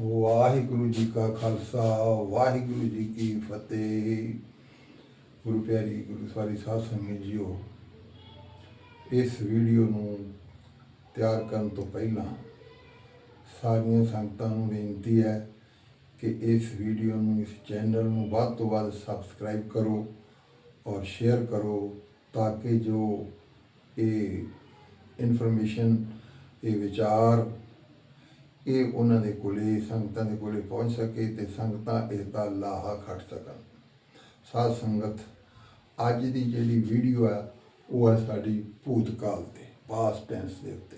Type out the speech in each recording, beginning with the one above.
ਵਾਹਿਗੁਰੂ ਜੀ ਕਾ ਖਾਲਸਾ, ਵਾਹਿਗੁਰੂ ਜੀ ਕੀ ਫਤਿਹ। ਗੁਰੂ ਪਿਆਰੀ ਗੁਰੂ ਸਾਰੀ ਸਾਧ ਸੰਗਤ ਜੀਓ, ਇਸ ਵੀਡੀਓ ਨੂੰ ਤਿਆਰ ਕਰਨ ਤੋਂ ਪਹਿਲਾਂ ਸਾਰੀਆਂ ਸੰਗਤਾਂ ਨੂੰ ਬੇਨਤੀ ਹੈ ਕਿ ਇਸ ਵੀਡੀਓ ਨੂੰ, ਇਸ ਚੈਨਲ ਨੂੰ ਵੱਧ ਤੋਂ ਵੱਧ ਸਬਸਕ੍ਰਾਈਬ ਕਰੋ ਔਰ ਸ਼ੇਅਰ ਕਰੋ ਤਾਂ ਕਿ ਜੋ ਇਹ ਇਨਫੋਰਮੇਸ਼ਨ, ਇਹ ਵਿਚਾਰ ਇਹ ਉਹਨਾਂ ਦੇ ਕੋਲੇ ਸੰਗਤਾਂ ਦੇ ਕੋਲੇ ਪਹੁੰਚ ਸਕੇ ਤੇ ਸੰਗਤਾਂ ਇਸ ਦਾ ਲਾਹਾ ਖੱਟ ਸਕਣ। ਸਾਧ ਸੰਗਤ, ਅੱਜ ਦੀ ਜਿਹੜੀ ਵੀਡੀਓ ਹੈ ਉਹ ਹੈ ਸਾਡੀ ਭੂਤਕਾਲ ਤੇ ਪਾਸਟ ਟੈਂਸ ਦੇ ਉੱਤੇ।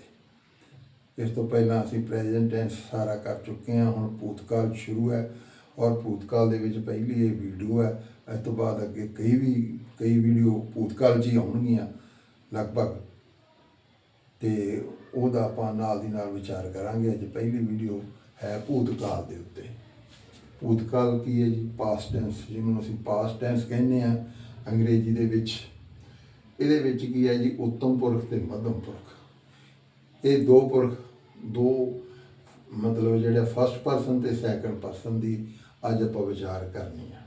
ਇਸ ਤੋਂ ਪਹਿਲਾਂ ਅਸੀਂ ਪ੍ਰੈਜ਼ੈਂਟ ਟੈਂਸ ਸਾਰਾ ਕਰ ਚੁੱਕੇ ਹਾਂ, ਹੁਣ ਭੂਤਕਾਲ ਸ਼ੁਰੂ ਹੈ ਔਰ ਭੂਤਕਾਲ ਦੇ ਵਿੱਚ ਪਹਿਲੀ ਇਹ ਵੀਡੀਓ ਹੈ। ਇਸ ਤੋਂ ਬਾਅਦ ਅੱਗੇ ਕਈ ਵੀ, ਕਈ ਵੀਡੀਓ ਭੂਤਕਾਲ 'ਚ ਹੀ ਆਉਣਗੀਆਂ। ਲਗਭਗ ਤੇ ਉਹਦਾ ਆਪਾਂ ਨਾਲ ਦੀ ਨਾਲ ਵਿਚਾਰ ਕਰਾਂਗੇ। ਅੱਜ ਪਹਿਲੀ ਵੀਡੀਓ ਹੈ ਭੂਤਕਾਲ ਦੇ ਉੱਤੇ। ਭੂਤਕਾਲ ਕੀ ਹੈ ਜੀ? ਪਾਸਟ ਟੈਂਸ ਜਿਹਨੂੰ ਅਸੀਂ ਪਾਸਟ ਟੈਂਸ ਕਹਿੰਦੇ ਆ ਅੰਗਰੇਜ਼ੀ ਦੇ ਵਿੱਚ। ਇਹਦੇ ਵਿੱਚ ਕੀ ਹੈ ਜੀ? ਉੱਤਮ ਪੁਰਖ ਤੇ ਮੱਧਮ ਪੁਰਖ। ਇਹ ਦੋ ਪੁਰਖ, ਦੋ ਮਤਲਬ ਜਿਹੜਾ ਫਸਟ ਪਰਸਨ ਤੇ ਸੈਕੰਡ ਪਰਸਨ ਦੀ ਅੱਜ ਆਪਾਂ ਵਿਚਾਰ ਕਰਨੀ ਆ।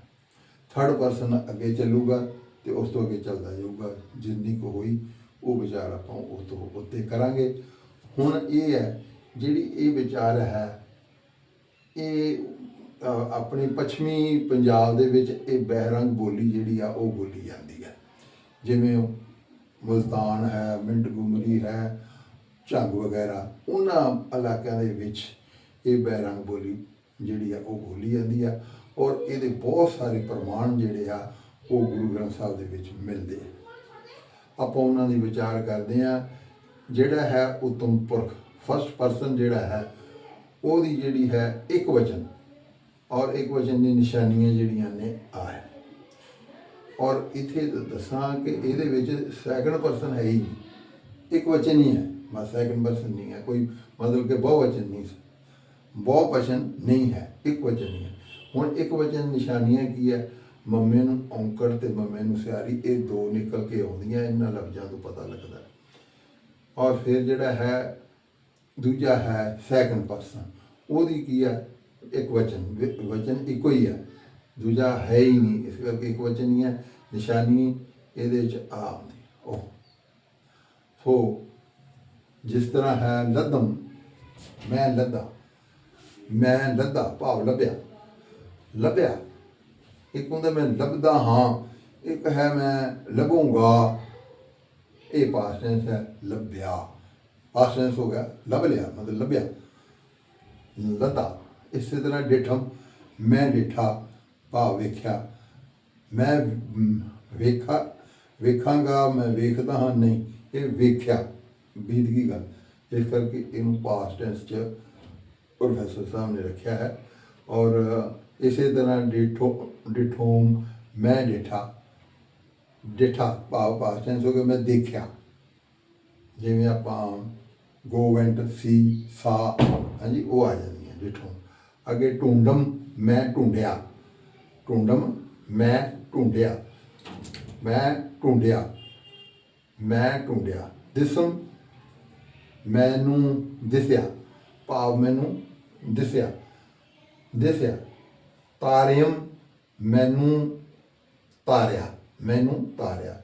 ਥਰਡ ਪਰਸਨ ਅੱਗੇ ਚੱਲੂਗਾ ਤੇ ਉਸ ਤੋਂ ਅੱਗੇ ਚੱਲਦਾ ਜਾਊਗਾ। ਜਿੰਨੀ ਕੋ ਹੋਈ ਉਹ ਵਿਚਾਰ ਆਪਾਂ ਉਹ ਤੋਂ ਉੱਤੇ ਕਰਾਂਗੇ। ਹੁਣ ਇਹ ਹੈ, ਜਿਹੜੀ ਇਹ ਵਿਚਾਰ ਹੈ, ਇਹ ਆਪਣੇ ਪੱਛਮੀ ਪੰਜਾਬ ਦੇ ਵਿੱਚ ਇਹ ਬਹਿਰੰਗ ਬੋਲੀ ਜਿਹੜੀ ਆ, ਉਹ ਬੋਲੀ ਜਾਂਦੀ ਹੈ। ਜਿਵੇਂ ਮੁਲਤਾਨ ਹੈ, ਮਿੰਟ ਗੁਮਰੀ ਹੈ, ਝੰਗ ਵਗੈਰਾ, ਉਹਨਾਂ ਇਲਾਕਿਆਂ ਦੇ ਵਿੱਚ ਇਹ ਬਹਿਰੰਗ ਬੋਲੀ ਜਿਹੜੀ ਆ, ਉਹ ਬੋਲੀ ਜਾਂਦੀ ਆ। ਔਰ ਇਹਦੇ ਬਹੁਤ ਸਾਰੇ ਪ੍ਰਮਾਣ ਜਿਹੜੇ ਆ, ਉਹ ਗੁਰੂ ਗ੍ਰੰਥ ਸਾਹਿਬ ਦੇ ਵਿੱਚ ਮਿਲਦੇ ਆ। ਆਪਾਂ ਉਹਨਾਂ ਦੀ ਵਿਚਾਰ ਕਰਦੇ ਆ ਜਿਹੜਾ ਹੈ ਉਤਮ ਪੁਰਖ ਫਸਟ ਪਰਸਨ ਜਿਹੜਾ ਹੈ, ਉਹਦੀ ਜਿਹੜੀ ਹੈ ਇੱਕ ਵਚਨ ਔਰ ਇੱਕ ਵਚਨ ਦੀ ਨਿਸ਼ਾਨੀਆਂ ਜਿਹੜੀਆਂ ਨੇ ਆ ਹੈ। ਔਰ ਇਥੇ ਦੱਸਾਂ ਕਿ ਇਹਦੇ ਵਿੱਚ ਸੈਕੰਡ ਪਰਸਨ ਹੈ ਹੀ ਨਹੀਂ। ਇੱਕ ਵਚਨ ਹੀ ਹੈ, ਬਸ ਸੈਕੰਡ ਪਰਸਨ ਨਹੀਂ ਹੈ। ਕੋਈ ਮਤਲਬ ਕਿ ਬਹੁਵਚਨ ਨਹੀਂ ਬਹੁਵਚਨ ਨਹੀਂ ਹੈ, ਇੱਕ ਵਚਨ ਹੀ ਹੈ। ਹੁਣ ਇੱਕ ਵਚਨ ਨਿਸ਼ਾਨੀਆਂ ਕੀ ਹੈ? ਮੰਮੇ ਨੂੰ ਔਂਕੜ ਤੇ ਮੰਮੇ ਨੂੰ ਸਿਆਰੀ, ਇਹ ਦੋ ਨਿਕਲ ਕੇ ਆਉਂਦੀਆਂ, ਇਹਨਾਂ ਲਫ਼ਜ਼ਾਂ ਤੋਂ ਪਤਾ ਲੱਗਦਾ। ਔਰ ਫਿਰ ਜਿਹੜਾ ਹੈ, ਦੂਜਾ ਹੈ ਸੈਕੰਡ ਪਰਸਨ ਉਹਦੀ ਕੀ ਹੈ? ਇੱਕ ਵਚਨ, ਵਿ- ਵਚਨ ਇੱਕੋ ਹੀ ਹੈ। ਦੂਜਾ ਹੈ ਹੀ ਨਹੀਂ, ਇਸ ਕਰਕੇ ਇੱਕ ਵਚਨ ਹੀ ਹੈ, ਨਿਸ਼ਾਨੀ ਇਹਦੇ ਵਿੱਚ ਆ ਆਉਂਦੀ। ਉਹ। ਸੋ ਜਿਸ ਤਰ੍ਹਾਂ ਹੈ ਲਦਮ, ਮੈਂ ਲੱਦਾ ਮੈਂ ਲੱਦਾ, ਭਾਵ ਲੱਭਿਆ। ਲੱਭਿਆ। ਇੱਕ ਹੁੰਦਾ ਮੈਂ ਲੱਭਦਾ ਹਾਂ, ਇੱਕ ਹੈ ਮੈਂ ਲੱਭੂੰਗਾ। ਇਹ ਪਾਸਟ ਟੈਂਸ ਹੈ, ਲੱਭਿਆ। ਪਾਸਟ ਟੈਂਸ ਹੋ ਗਿਆ, ਲੱਭ ਲਿਆ, ਮਤਲਬ ਲੱਭਿਆ। ਲੱਦਾ ਇਸੇ ਤਰ੍ਹਾਂ ਡੇਠਮ, ਮੈਂ ਡੇਠਾ, ਭਾਵ ਵੇਖਿਆ। ਮੈਂ ਵੇਖਾ, ਵੇਖਾਂਗਾ, ਮੈਂ ਵੇਖਦਾ ਹਾਂ, ਨਹੀਂ, ਇਹ ਵੇਖਿਆ ਬੀਤਗੀ ਗੱਲ। ਇਸ ਕਰਕੇ ਇਹਨੂੰ ਪਾਸਟ ਟੈਂਸ ਚ ਪ੍ਰੋਫੈਸਰ ਸਾਹਿਬ ਨੇ ਰੱਖਿਆ ਹੈ। ਔਰ, ਇਸੇ ਤਰ੍ਹਾਂ ਡੇਠੋ ਡਿਠੋਮ ਮੈਂ ਡੇਠਾ ਡੇਠਾ ਭਾਵ ਪਾਸਟ ਟੈਂਸ ਹੋ ਗਿਆ ਮੈਂ ਦੇਖਿਆ ਜਿਵੇਂ ਆਪਾਂ ਗੋ ਵੈਂਟ ਸੀ ਸਾ ਹਾਂਜੀ ਉਹ ਆ ਜਾਂਦੀ ਹੈ ਡਿਠੋ ਅੱਗੇ ਟੁੰਡਮ ਮੈਂ ਢੂੰਡਿਆ ਟੁੰਡਮ ਮੈਂ ਢੂੰਡਿਆ ਮੈਂ ਢੂੰਡਿਆ ਮੈਂ ਢੂੰਡਿਆ ਦਿਸਮ ਮੈਨੂੰ ਦਿਸਿਆ ਭਾਵ ਮੈਨੂੰ ਦਿਸਿਆ ਦਿਸਿਆ ਤਾਰਿਮ ਮੈਨੂੰ ਤਾਰਿਆ ਮੈਨੂੰ ਤਾਰਿਆ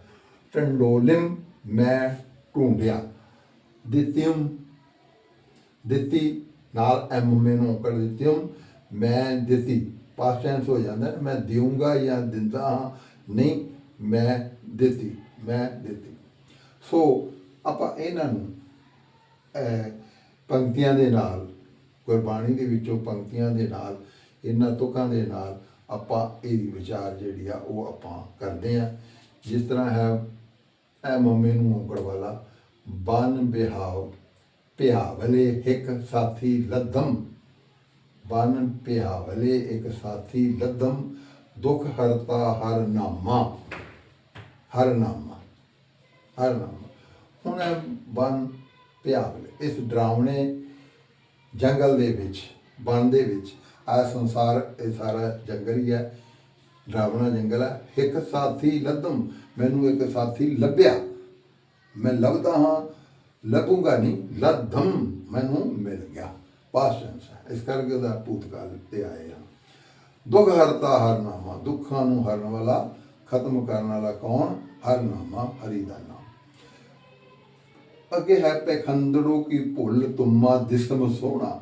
ਟੰਡੋਲਿਮ ਮੈਂ ਢੂੰਡਿਆ। ਦਿੱਤਿਮ ਦਿੱਤੀ, ਨਾਲ ਐਮ ਮੈਨੂੰ ਕਰ ਦਿੱਤਿਮ ਮੈਂ ਦਿੱਤੀ ਪਾਸਟ ਟੈਂਸ ਹੋ ਜਾਂਦਾ ਮੈਂ ਦੇਵਾਂਗਾ ਜਾਂ ਦਿੰਦਾ ਹਾਂ। ਨਹੀਂ, ਮੈਂ ਦਿੱਤੀ ਮੈਂ ਦਿੱਤੀ। ਸੋ, ਆਪਾਂ ਇਹਨਾਂ ਨੂੰ ਪੰਕਤੀਆਂ ਦੇ ਨਾਲ, ਗੁਰਬਾਣੀ ਦੇ ਵਿੱਚੋਂ ਪੰਕਤੀਆਂ ਦੇ ਨਾਲ, ਇਹਨਾਂ ਤੁਕਾਂ ਦੇ ਨਾਲ ਆਪਾਂ ਇਹਦੀ ਵਿਚਾਰ ਜਿਹੜੀ ਆ ਉਹ ਆਪਾਂ ਕਰਦੇ ਆ। ਜਿਸ ਤਰ੍ਹਾਂ ਹੈ ਐ ਮੰਮੇ ਨੂੰ ਔਂਕੜ ਵਾਲਾ, ਬਨ ਬਿਹਾਵ, ਪਿਆਵਲੇ ਇੱਕ ਸਾਥੀ ਲੱਦਮ। ਬਨ ਪਿਆਵਲੇ ਇੱਕ ਸਾਥੀ ਲੱਦਮ, ਦੁੱਖ ਹਰਤਾ ਹਰ ਨਾਮਾ। ਹਰ ਨਾਮਾ ਹਰ ਨਾਮਾ। ਹੁਣ ਇਹ ਬਨ ਪਿਆਵਲੇ, ਇਸ ਡਰਾਵਣੇ ਜੰਗਲ ਦੇ ਵਿੱਚ, ਬਨ ਦੇ ਵਿੱਚ ਆ ਸੰਸਾਰ, ਇਹ ਸਾਰਾ ਜੰਗਲ ਹੀ ਹੈ। ਡਰਾਵਣਾ ਜੰਗਲ ਹੈ। ਇੱਕ ਸਾਥੀ ਲੱਦਮ, ਮੈਨੂੰ ਇੱਕ ਸਾਥੀ ਲੱਭਿਆ। ਮੈਂ ਲੱਭਦਾ ਹਾਂ, ਲੱਭੂੰਗਾ ਨਹੀਂ। ਲੱਧਮ ਮੈਨੂੰ ਮਿਲ ਗਿਆ। ਪਾਸਟ ਟੈਂਸ ਇਸ ਕਰਕੇ ਉਹਦਾ ਭੂਤਕਾਲ ਤੇ ਆਏ ਆ ਦੁੱਖ ਹਰਤਾ ਹਰਨਾਮਾ, ਦੁੱਖਾਂ ਨੂੰ ਹਰਨ ਵਾਲਾ, ਖਤਮ ਕਰਨ ਵਾਲਾ ਕੌਣ? ਹਰਨਾਮਾ, ਹਰੀ ਦਾ ਨਾਮ। ਅੱਗੇ ਹੈ ਪਖੰਦੜੋ ਕੀ ਭੁੱਲ ਤੁਮਾ, ਦਿਸਮ ਸੋਹਣਾ।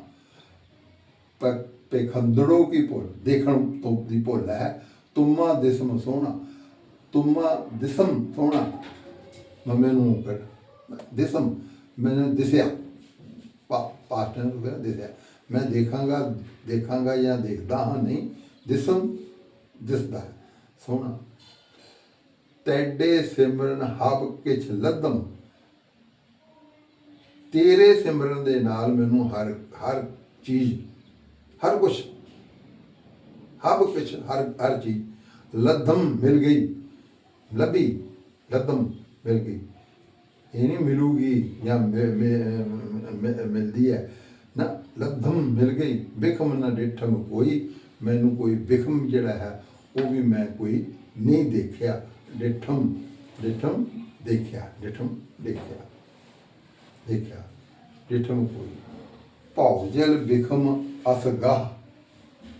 ਪਖੰਦੜੋ ਕੀ ਭੁੱਲ? ਦੇਖਣ ਤੋਂ ਦੀ ਭੁੱਲ ਹੈ। ਤੁਮਾ ਦਿਸਮ ਸੋਹਣਾ। ਤੁਮਾ ਦਿਸਮ ਸੋਹਣਾ। ਮੈਂ ਮੈਨੂੰ ਕਰ ਦਿਸਮ, ਮੈਨੂੰ ਦਿਸਿਆ। ਪਾਸਟ ਨੂੰ ਦਿਸਿਆ। ਮੈਂ ਦੇਖਾਂਗਾ ਦੇਖਾਂਗਾ ਜਾਂ ਦੇਖਦਾ ਹਾਂ, ਨਹੀਂ, ਦਿਸਮ ਦਿਸਦਾ ਹੈ। ਸੋਹਣਾ। ਤੈਡੇ ਸਿਮਰਨ ਹਬ ਕਿਛ ਲੱਦਮ। ਤੇਰੇ ਸਿਮਰਨ ਦੇ ਨਾਲ ਮੈਨੂੰ ਹਰ ਹਰ ਚੀਜ਼ ਹਰ ਕੁਛ। ਹਬ ਕਿਛ, ਹਰ ਹਰ ਚੀਜ਼। ਲੱਦਮ ਮਿਲ ਗਈ। ਲੱਭੀ ਲੱਦਮ ਮਿਲ ਗਈ। ਇਹ ਨਹੀਂ ਮਿਲੂਗੀ ਜਾਂ ਮਿ- ਮਿ- ਮਿ- ਮਿਲਦੀ ਹੈ। ਨਾ, ਲੱਭਮ ਮਿਲ ਗਈ। ਬਿਖਮ ਨਾ ਡੇਠਮ ਕੋਈ। ਮੈਨੂੰ ਕੋਈ ਬਿਖਮ ਜਿਹੜਾ ਹੈ, ਉਹ ਵੀ ਮੈਂ ਕੋਈ ਨਹੀਂ ਦੇਖਿਆ। ਡਿਠਮ, ਡੇਠਮ ਦੇਖਿਆ, ਡਿਠਮ ਦੇਖਿਆ। ਦੇਖਿਆ। ਡੇਠਮ ਕੋਈ। ਭਉ ਜਲ ਬਿਖਮ ਅਸਗਾ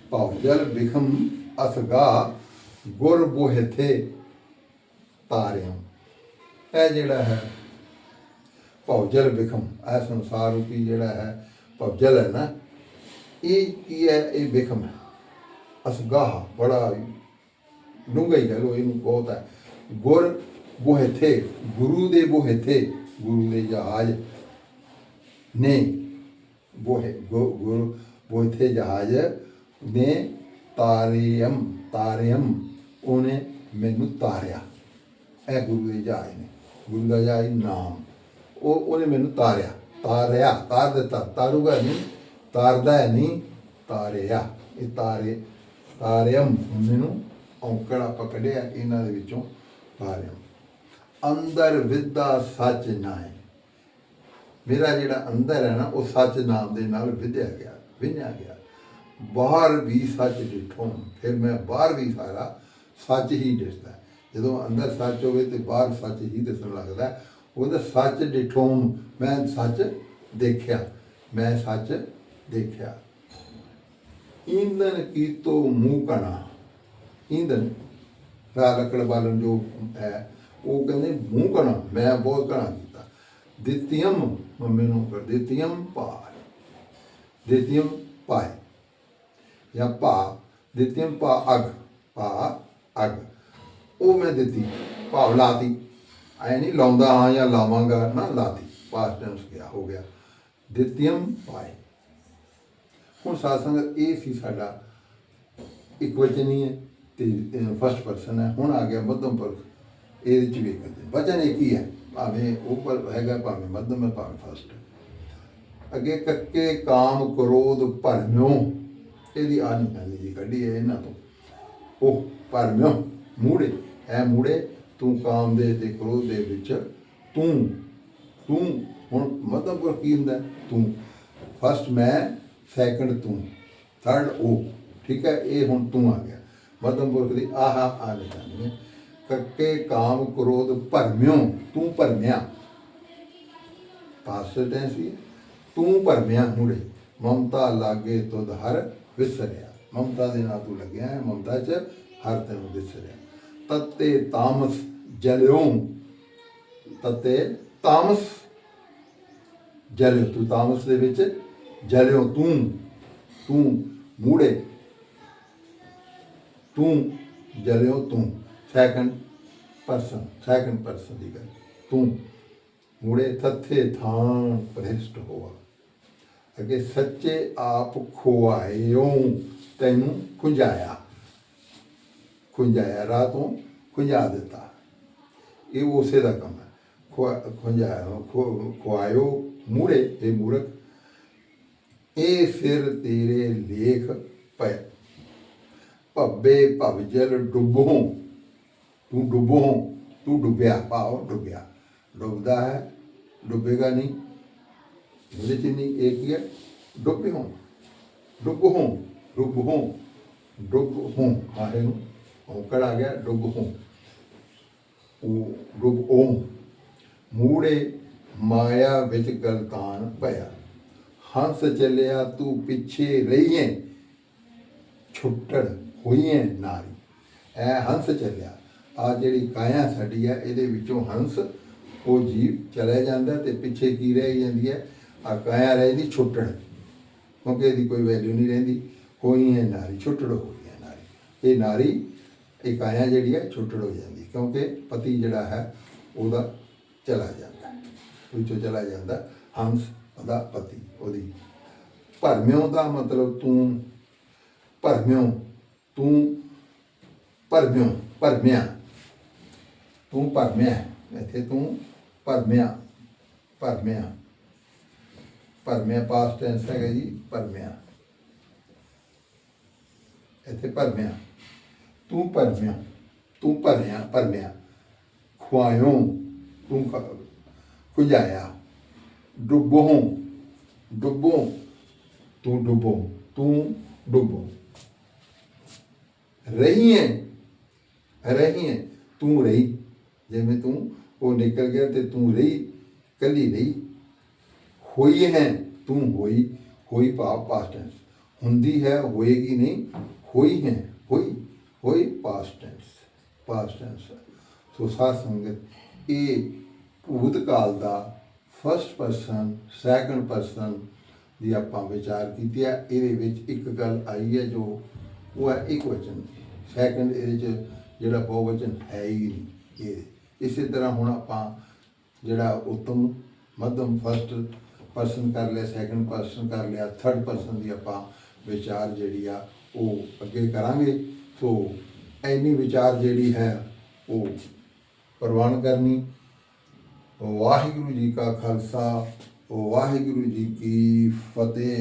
ਭਉ ਵਿਖਮ ਬਿਖਮ ਅਸਗਾ ਗੁਰ ਬੋਹਿਥੇ ਤਾਰਿਆਂ। ਇਹ ਜਿਹੜਾ ਹੈ ਭੌਜਲ ਵਿਖਮ ਇਹ ਸੰਸਾਰ ਰੂਪੀ ਜਿਹੜਾ ਹੈ ਭੌਜਲ ਹੈ ਨਾ, ਇਹ ਕੀ ਹੈ? ਇਹ ਵਿਖਮ ਹੈ। ਅਸਗਾਹ ਬੜਾ ਡੂੰਘਾ ਹੀ ਕਹਿ ਲੋ ਇਹਨੂੰ ਬਹੁਤ ਹੈ। ਗੁਰ ਬੁਹੇਥੇ, ਗੁਰੂ ਦੇ ਬੋਹੇਥੇ, ਗੁਰੂ ਦੇ ਜਹਾਜ਼ ਨੇ ਬੋਹੇ ਗੁਰੂ ਜਹਾਜ਼ ਨੇ ਤਾਰਿਯਮ ਤਾਰਿਯਮ ਉਹਨੇ ਮੈਨੂੰ ਤਾਰਿਆ। ਇਹ ਗੁਰੂ ਦੇ ਜਹਾਜ਼ ਨੇ। ਗੁਰੂ ਦਾ ਜਹਾਜ਼ ਨਾਮ। ਉਹ, ਉਹਨੇ ਮੈਨੂੰ ਤਾਰਿਆ। ਤਾਰਿਆ, ਤਾਰ ਦਿੱਤਾ। ਤਾਰੂਗਾ ਨਹੀਂ, ਤਾਰਦਾ ਹੈ ਨਹੀਂ, ਤਾਰਿਆ। ਇਹ ਤਾਰੇ, ਤਾਰਿਅਮ ਮੈਨੂੰ ਔਂਕੜ ਪਕੜਿਆ ਇਹਨਾਂ ਦੇ ਵਿੱਚੋਂ ਤਾਰਿਅਮ ਅੰਦਰ ਵਿਦਾ ਸੱਚ ਨਾਏ ਮੇਰਾ ਜਿਹੜਾ ਅੰਦਰ ਹੈ ਨਾ, ਉਹ ਸੱਚ ਨਾਮ ਦੇ ਨਾਲ ਵਿਧਿਆ ਗਿਆ। ਵਿਨਿਆ ਗਿਆ। ਬਾਹਰ ਵੀ ਸੱਚ ਡਿਠੋਂ, ਫਿਰ ਮੈਂ ਬਾਹਰ ਵੀ ਸਾਰਾ ਸੱਚ ਹੀ ਦਿਸਦਾ ਜਦੋਂ ਅੰਦਰ ਸੱਚ ਹੋਵੇ ਤੇ ਬਾਹਰ ਸੱਚ ਹੀ ਦਿਸਣ ਲੱਗਦਾ। ਉਹਦਾ ਸੱਚ ਡਿਠੋਂ ਮੈਂ ਸੱਚ ਦੇਖਿਆ, ਮੈਂ ਸੱਚ ਦੇਖਿਆ। ਇੰਦਨ ਕੀਤੋ ਮੂੰਹ ਕਣਾ। ਇੰਦਨ ਰਾ ਲੱਕੜ ਬਾਲਣ ਜੋ ਹੈ, ਉਹ ਕਹਿੰਦੇ ਮੂੰਹ ਕਣਾ, ਮੈਂ ਬਹੁਤ ਕਣਾ ਕੀਤਾ। ਦਿੱਤੀਆਂ ਮੰਮੀ ਨੂੰ ਕਰ ਦਿੱਤੀਮ ਪਾਰ ਦਿੱਤੀਮ ਪਾਏ ਜਾਂ ਪਾ ਦਿੱਤੀਮ ਪਾ ਅਗ ਭਾ ਅਗ ਉਹ ਮੈਂ ਦਿੱਤੀ ਭਾਵ ਲਾਤੀ ਐ ਨਹੀਂ ਲਾਉਂਦਾ ਹਾਂ ਜਾਂ ਲਾਵਾਂਗਾ ਨਾ ਲਾਤੀ ਪਾਸਟ ਟੈਂਸ ਗਿਆ ਹੋ ਗਿਆ ਦਿੱਤੀਮ ਪਾਏ ਹੁਣ ਸਾਸੰਗ ਇਹ ਸੀ ਸਾਡਾ ਇੱਕ ਵਚਨੀ ਹੈ ਤੇ ਫਸਟ ਪਰਸਨ ਹੈ ਹੁਣ ਆ ਗਿਆ ਮੱਧਮ ਪੁਰਖ ਇਹਦੇ ਚ ਵੀ ਵਚਨ ਇਹ ਕੀ ਹੈ ਭਾਵੇਂ ਉਹ ਪਰ ਹੈਗਾ ਭਾਵੇਂ ਮੱਧਮ ਹੈ ਭਾਵੇਂ ਫਸਟ ਹੈ ਅੱਗੇ ਕੱਕੇ ਕਾਮ ਕ੍ਰੋਧ ਭਰਮਿਓ। ਇਹਦੀ ਆ ਨਹੀਂ ਜੀ ਕੱਢੀ ਹੈ ਇਹਨਾਂ ਤੋਂ। ਉਹ ਭਰਮਿਓ। ਮੂੜੇ। ਐ ਮੂੜੇ, ਤੂੰ ਕਾਮ ਦੇ ਤੇ ਕ੍ਰੋਧ ਦੇ ਵਿੱਚ ਤੂੰ ਤੂੰ। ਹੁਣ ਮੱਧਮ ਪੁਰਖ ਕੀ ਹੁੰਦਾ? ਤੂੰ। ਫਸਟ ਮੈਂ ਸੈਕੰਡ ਤੂੰ। ਥਰਡ ਉਹ। ਠੀਕ ਹੈ? ਇਹ ਹੁਣ ਤੂੰ ਆ ਗਿਆ। ਮੱਧਮ ਪੁਰਖ ਦੀ ਆਹਾ, ਆ ਨਿਸ਼ਾਨੀ ਹੈ। ਕੱਕੇ ਕਾਮ ਕ੍ਰੋਧ ਭਰਮਿਓ। ਤੂੰ ਭਰਮਿਆ। ਪਾਸਟ ਟੈਂਸ ਹੀ। ਤੂੰ ਭਰਮਿਆ ਮੁੜੇ, ਮਮਤਾ ਲਾਗੇ ਤੁਧ ਹਰ ਵਿਸਰਿਆ। ਮਮਤਾ ਦੇ ਨਾਲ ਤੂੰ ਲੱਗਿਆ ਹੈ, ਮਮਤਾ ਚ ਹਰ ਤੈਨੂੰ ਵਿਸਰਿਆ ਤਤੇ ਤਾਮਸ ਜਲਿਓ, ਤਤੇ ਤਾਮਸ ਜਲਿਓ। ਤੂੰ ਤਾਮਸ ਦੇ ਵਿੱਚ ਜਲਿਓ, ਤੂੰ ਤੂੰ ਮੂੜੇ, ਤੂੰ ਜਲਿਓ, ਤੂੰ। ਸੈਕੰਡ ਪਰਸਨ ਸੈਕੰਡ ਪਰਸਨ ਦੀ ਗੱਲ। ਤੂੰ ਮੂੜੇ ਥੱਥੇ ਥਾਨ ਪ੍ਰਹਿਸ਼ਟ ਹੋਆ। ਅੱਗੇ ਸੱਚੇ ਆਪ ਖੁਆਇਓ, ਤੈਨੂੰ ਖੁੰਝਾਇਆ। ਖੁੰਝਾਇਆ, ਰਾਤੋਂ ਖੁੰਝਾ ਦਿੱਤਾ। ਇਹ ਉਸੇ ਦਾ ਕੰਮ ਹੈ। ਖੁਆ- ਖੁੰਝਾਇਆ, ਖੁ- ਖੁਆਇਓ ਮੂੜੇ ਇਹ ਮੂਰਖ ਇਹ ਸਿਰ ਤੇਰੇ ਲੇਖ ਪਏ। ਭੱਬੇ ਭਵਜਲ ਡੁੱਬੋ, ਤੂੰ ਡੁੱਬੋ, ਤੂੰ ਡੁੱਬਿਆ ਪਾਓ ਡੁੱਬਿਆ। ਡੁੱਬਦਾ ਹੈ, ਡੁੱਬੇਗਾ ਨਹੀਂ। ਉਹਦੇ ਚ ਨਹੀਂ ਇਹ ਕੀ ਹੈ? ਡੁੱਬ ਹੋ ਡੁੱਬ ਹੋ ਡੁੱਬ ਹੋ ਡੁੱਬ ਹੋ ਆਏ ਨੂੰ ਔਕੜ ਆ ਡੁੱਬ ਹੋ ਮੂੜੇ ਮਾਇਆ ਵਿੱਚ ਗਲਤਾਨ ਭਇਆ। ਹੰਸ ਚੱਲਿਆ, ਤੂੰ ਪਿੱਛੇ ਰਹੀਏ ਛੁੱਟੜ ਹੋਈਏ ਨਾਰੀ। ਐ ਹੰਸ ਚੱਲਿਆ। ਆ ਜਿਹੜੀ ਕਾਇਆ ਸਾਡੀ ਹੈ, ਇਹਦੇ ਵਿੱਚੋਂ ਹੰਸ ਉਹ ਜੀਵ ਚਲਾ ਜਾਂਦਾ ਤੇ ਪਿੱਛੇ ਕੀ ਰਹਿ ਜਾਂਦੀ ਹੈ? ਆ ਕਾਇਆ ਰਹਿੰਦੀ ਛੁੱਟਣ, ਕਿਉਂਕਿ ਇਹਦੀ ਕੋਈ ਵੈਲਿਊ ਨਹੀਂ ਰਹਿੰਦੀ। ਹੋਈ ਹੈ ਨਾਰੀ, ਛੁੱਟੜ ਹੋਈ ਹੈ ਨਾਰੀ। ਇਹ ਨਾਰੀ ਇਹ ਕਾਇਆ ਜਿਹੜੀ ਹੈ, ਛੁੱਟੜ ਹੋ ਜਾਂਦੀ, ਕਿਉਂਕਿ ਪਤੀ ਜਿਹੜਾ ਹੈ, ਉਹਦਾ ਚਲਾ ਜਾਂਦਾ। ਹੈ। ਵਿੱਚੋਂ ਚਲਾ ਜਾਂਦਾ ਹੰਸ, ਉਹਦਾ ਪਤੀ, ਉਹਦੀ। ਭਰਮਿਓ ਦਾ ਮਤਲਬ ਤੂੰ ਭਰਮਿਓ ਤੂੰ ਭਰਮਿਓ ਭਰਮਿਆ। ਤੂੰ ਭਰਮਿਆ, ਇੱਥੇ ਤੂੰ ਭਰਮਿਆ ਭਰਮਿਆ। ਭਰਮਿਆ ਪਾਸਟ ਟੈਂਸ ਹੈਗਾ ਜੀ, ਭਰਮਿਆ। ਇੱਥੇ ਭਰਮਿਆ। ਤੂੰ ਭਰਮਿਆ, ਤੂੰ ਭਰਿਆ ਭਰਮਿਆ। ਖੁਆਇਓ, ਤੂੰ ਖ- ਖੁਜਾਇਆ। ਡੁੱਬੋ ਡੁੱਬੋ, ਤੂੰ ਡੁੱਬੋ ਤੂੰ ਡੁੱਬੋ। ਰਹੀ ਹੈ ਰਹੀ ਹੈ ਤੂੰ ਰਹੀ। ਜਿਵੇਂ ਤੂੰ ਉਹ ਨਿਕਲ ਗਿਆ ਤੇ ਤੂੰ ਰਹੀ, ਕੱਲੀ ਰਹੀ। ਹੋਈ ਹੈ, ਤੂੰ ਹੋਈ ਹੋਈ ਭਾਵ ਪਾਸਟ ਟੈਂਸ ਹੁੰਦੀ ਹੈ, ਹੋਏਗੀ ਨਹੀਂ, ਹੋਈ ਹੈ, ਹੋਈ ਹੋਈ past tense past tense so ਸਾਧ ਸੰਗਤ, ਇਹ ਭੂਤ ਕਾਲ ਦਾ ਫਸਟ ਪਰਸਨ ਸੈਕੰਡ ਪਰਸਨ ਦੀ ਆਪਾਂ ਵਿਚਾਰ ਕੀਤੀ ਹੈ। ਇਹਦੇ ਵਿੱਚ ਇੱਕ ਗੱਲ ਆਈ ਹੈ ਜੋ ਉਹ ਹੈ ਇੱਕ ਵਚਨ। ਸੈਕੰਡ ਇਹਦੇ ਚ ਜਿਹੜਾ ਬਹੁਵਚਨ ਹੈ ਹੀ ਨਹੀਂ। ਇਹ ਇਸੇ ਤਰ੍ਹਾਂ ਹੁਣ ਆਪਾਂ ਜਿਹੜਾ ਉਤਮ, ਮੱਧਮ ਫਸਟ ਪਰਸਨ ਕਰ ਲਿਆ ਸੈਕੰਡ ਪਰਸਨ ਕਰ ਲਿਆ ਥਰਡ ਪਰਸਨ ਦੀ ਆਪਾਂ ਵਿਚਾਰ ਜਿਹੜੀ ਆ ਉਹ ਅੱਗੇ ਕਰਾਂਗੇ। ਸੋ ਐਨੀ ਵਿਚਾਰ ਜਿਹੜੀ ਹੈ ਉਹ ਪ੍ਰਵਾਨ ਕਰਨੀ। ਵਾਹਿਗੁਰੂ ਜੀ ਕਾ ਖਾਲਸਾ, ਵਾਹਿਗੁਰੂ ਜੀ ਕੀ ਫਤਿਹ।